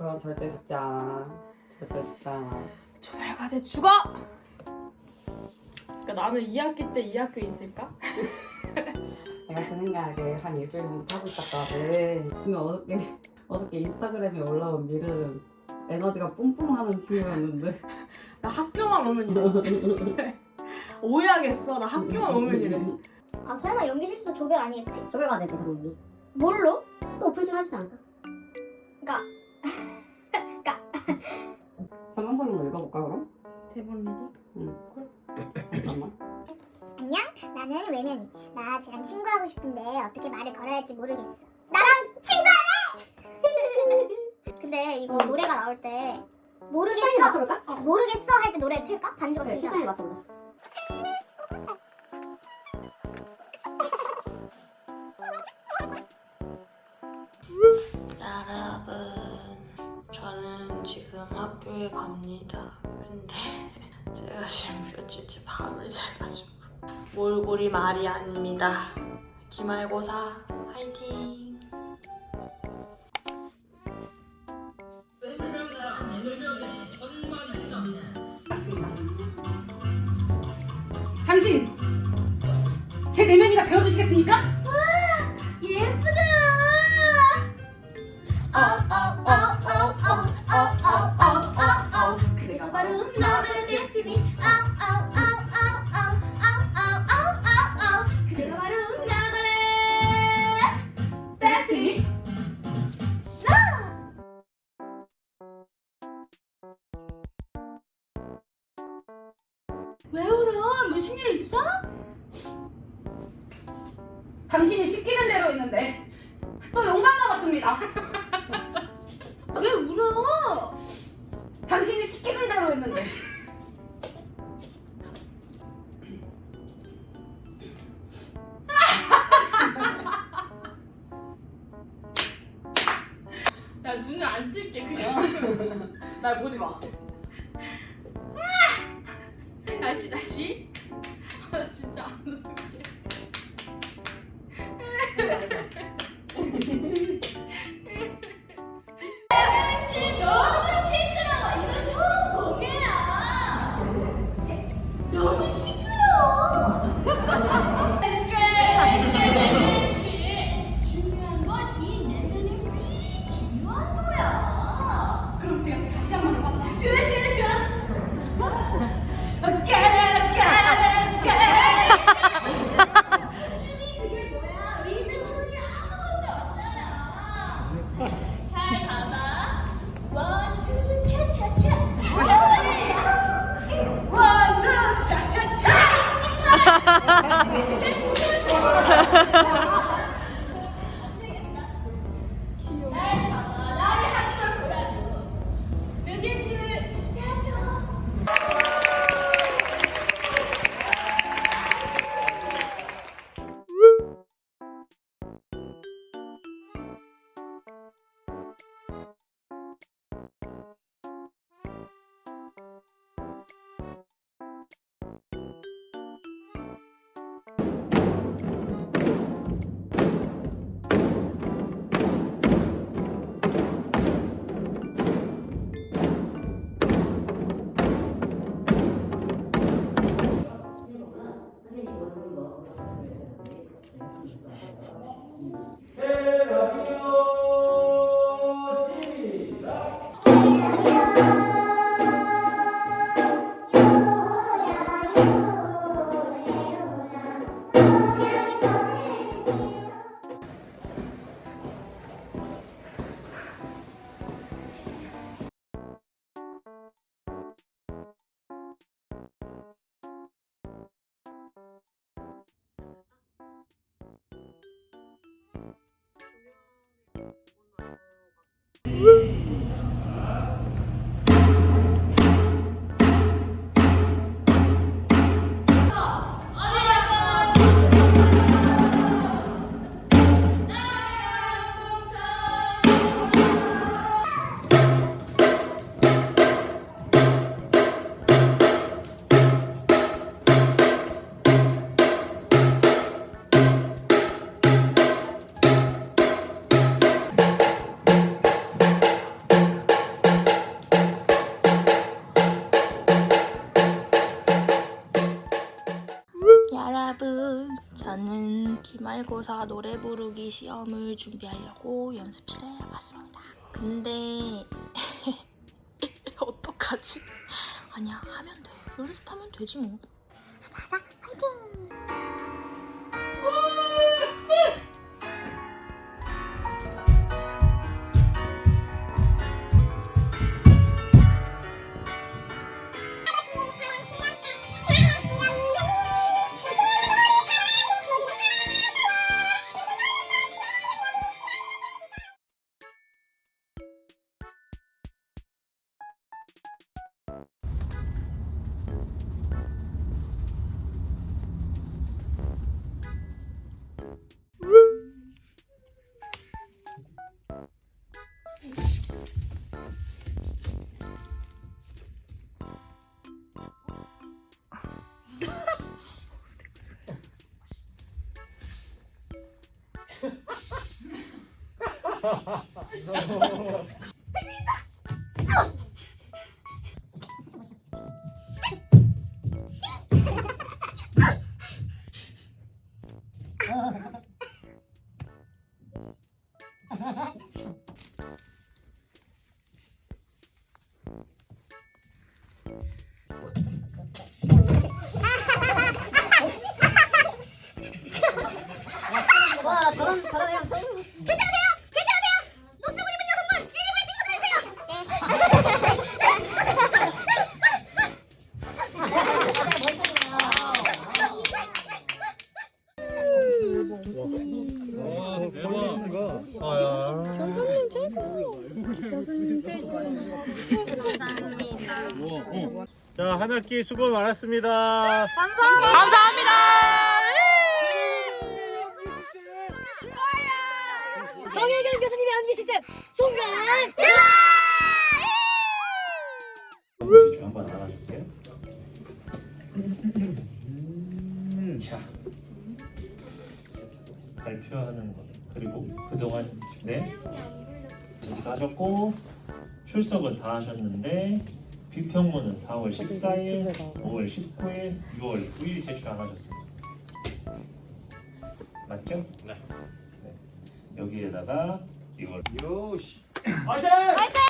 그건 절대 죽지 않아. 절대 죽지 않아. 조별과제 죽어! 그러니까 나는 2학기 때이 학교에 있을까? 내가 그 생각을 한 일주일 전부터 하고 있었거든. 근데 어저께, 어저께 인스타그램에 올라온 밀은 에너지가 뿜뿜하는 친구였는데. 나 학교만 오면 이래. 오해하겠어. 나 학교만 오면 이래. 아 설마 연기 실수도 조별 아니겠지? 조별과제지 당연히 뭘로? 또 오픈식 하시지 않을까? 설렁설렁 읽어볼까 그럼? 대본 미리? 잠깐만. 안녕 나는 외면이 나 쟤랑 친구하고 싶은데 어떻게 말을 걸어야 할지 모르겠어 나랑 친구할래? 근데 이거 노래가 나올 때 모르겠어 맞춰볼까? 어, 모르겠어 할 때 노래 틀까? 반주가 그래 틀잖아 시간에 맞춰보자 학교에 갑니다. 근데 제가 지금 며칠째 밤을 새가지고 몰골이 말이 아닙니다. 기말고사 화이팅! 당신 제 내면이가 되어주시겠습니까? 왜 울어? 무슨 일 있어? 당신이 시키는 대로 했는데 또 용감 먹었습니다. 왜 울어? 당신이 시키는 대로 했는데 야, 눈에 안 찔게, 그냥. 날 보지 마. 다시, 다시. 아, 나 진짜 안 웃을게. 기말고사 노래 부르기 시험을 준비하려고 연습실에 왔습니다. 근데 어떡하지? 아니야, 하면 돼. 연습하면 되지 뭐. 가자 화이 そうそうそう。 자, 한 학기 수고 많았습니다. 정혜경 교수님의 시스템 송편 제주 한번 알아주세요. 자, 발표하는 것. 그리고 그동안 네 다 하셨고 출석은 다 하셨는데 비평문은 4월 14일, 5월 19일, 6월 9일 제출 안 하셨습니다. 맞죠? 네. 여기에다가 이걸 요시. 화이팅! 화이팅!